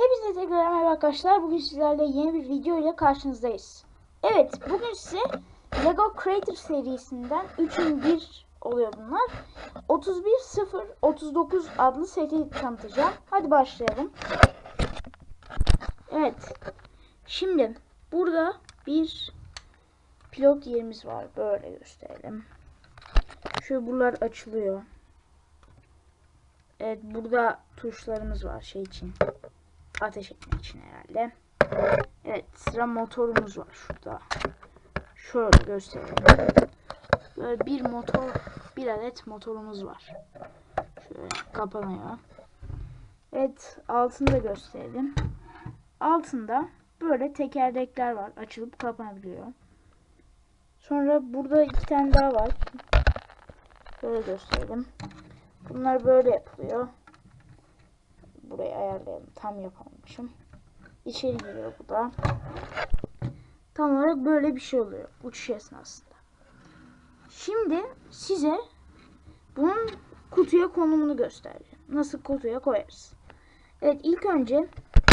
Hepinize tekrar merhaba arkadaşlar. Bugün sizlerle yeni bir video ile karşınızdayız. Evet, bugün size Lego Creator serisinden 3'ün 1 oluyor bunlar. 31039 adlı seti tanıtacağım. Hadi başlayalım. Evet. Şimdi burada bir pilot yerimiz var. Böyle gösterelim. Şöyle buralar açılıyor. Evet burada tuşlarımız var şey için. Ateş etmek için herhalde. Evet sıra motorumuz var şurada. Şöyle gösterelim. Böyle bir motor, bir adet motorumuz var. Şöyle kapanıyor. Evet altında gösterelim. Altında böyle tekerlekler var. Açılıp kapanabiliyor. Sonra burada iki tane daha var. Böyle gösterelim. Bunlar böyle yapılıyor. Burayı ayarlayalım. Tam yapamamışım. İçeri giriyor bu da. Tam olarak böyle bir şey oluyor. Uçuş esnasında. Şimdi size bunun kutuya konumunu göstereceğim. Nasıl kutuya koyarız. Evet ilk önce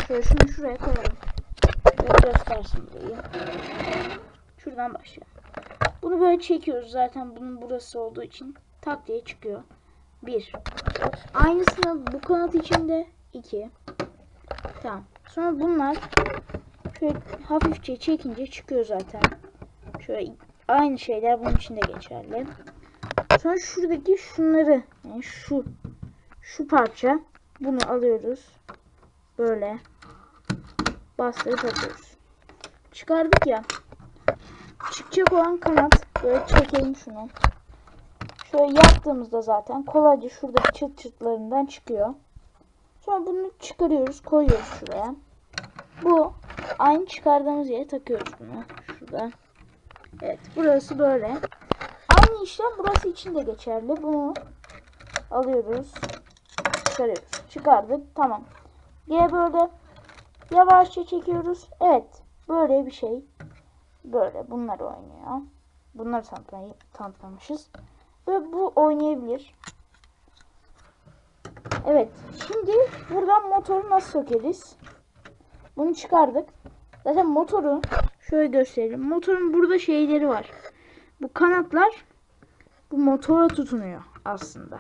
şöyle şunu şuraya koyalım. Böyle göstersin burayı. Şuradan başlayalım. Bunu böyle çekiyoruz. Zaten bunun burası olduğu için tak diye çıkıyor. 1. Aynısını bu kanat içinde 2. Tamam. Sonra bunlar şöyle hafifçe çekince çıkıyor zaten. Şöyle aynı şeyler bunun içinde geçerli. Sonra şuradaki şunları yani şu şu parça bunu alıyoruz. Böyle bastırıp atıyoruz. Çıkardık ya. Çıkacak olan kanat böyle çekelim şunu. Şöyle yaptığımızda zaten kolayca şuradaki çıt çıtlarından çıkıyor. Sonra bunu çıkarıyoruz, koyuyoruz şuraya. Bu aynı çıkardığımız yere takıyoruz bunu. Şurada. Evet, burası böyle. Aynı işlem burası için de geçerli. Bunu alıyoruz, çıkarıyoruz. Çıkardık, tamam. Yine böyle yavaşça çekiyoruz. Evet, böyle bir şey. Böyle bunlar oynuyor. Bunları tanıtmayı. Ve bu oynayabilir. Evet. Şimdi buradan motoru nasıl sökeriz? Bunu çıkardık. Zaten motoru şöyle gösterelim. Motorun burada şeyleri var. Bu kanatlar bu motora tutunuyor aslında.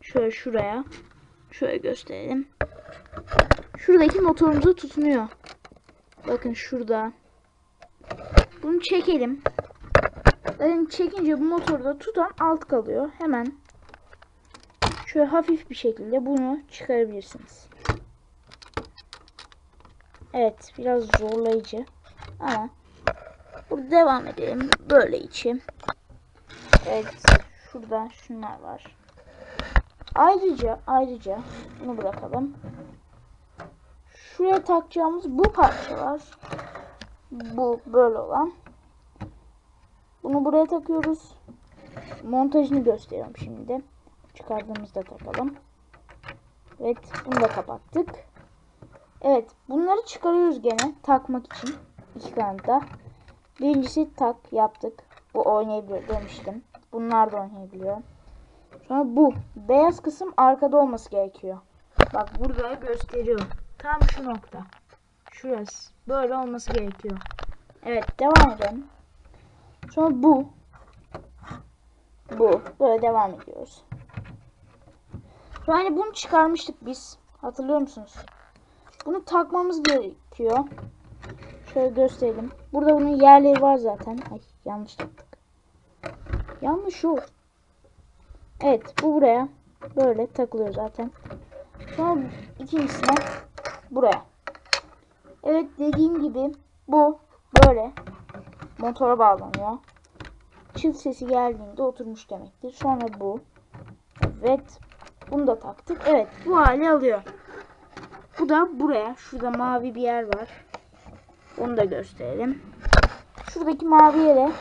Şöyle şuraya. Şöyle gösterelim. Şuradaki motorumuza tutunuyor. Bakın şurada. Bunu çekelim. Zaten çekince bu motorda tutan alt kalıyor. Hemen şöyle hafif bir şekilde bunu çıkarabilirsiniz. Evet biraz zorlayıcı ama burada devam edelim. Böyle içi. Evet şurada şunlar var. Ayrıca ayrıca bunu bırakalım. Şuraya takacağımız bu parça var. Bu böyle olan. Bunu buraya takıyoruz. Montajını gösteriyorum şimdi. Çıkardığımızda takalım. Evet bunu da kapattık. Evet bunları çıkarıyoruz gene takmak için. iki kanada. Birincisi tak yaptık. Bu oynayabiliyor demiştim. Bunlar da oynayabiliyor. Sonra bu. Beyaz kısım arkada olması gerekiyor. Bak burada gösteriyor. Tam şu nokta. Şurası. Böyle olması gerekiyor. Evet devam edelim. Sonra bu. Bu. Böyle devam ediyoruz. Hani bunu çıkarmıştık biz. Hatırlıyor musunuz? Bunu takmamız gerekiyor. Şöyle gösterelim. Burada bunun yerleri var zaten. Ay yanlış taktık. Yanlış o. Evet bu buraya. Böyle takılıyor zaten. Sonra ikincisine buraya. Evet dediğim gibi bu böyle motora bağlanıyor. Çıt sesi geldiğinde oturmuş demektir. Sonra bu. Evet. Bunu da taktık. Evet. Bu hali alıyor. Bu da buraya. Şurada mavi bir yer var. Onu da gösterelim. Şuradaki mavi yere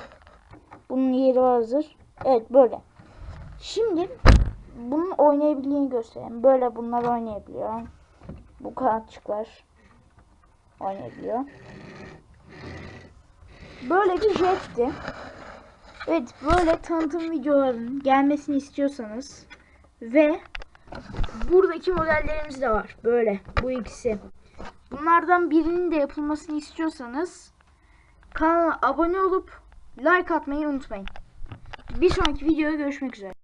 bunun yeri hazır. Evet böyle. Şimdi bunun oynayabildiğini göstereyim. Böyle bunlar oynayabiliyor. Bu kanatçıklar oynayabiliyor. Böyle bir jetti. Evet böyle tanıtım videolarının gelmesini istiyorsanız ve buradaki modellerimiz de var. Böyle bu ikisi. Bunlardan birinin de yapılmasını istiyorsanız kanala abone olup like atmayı unutmayın. Bir sonraki videoda görüşmek üzere.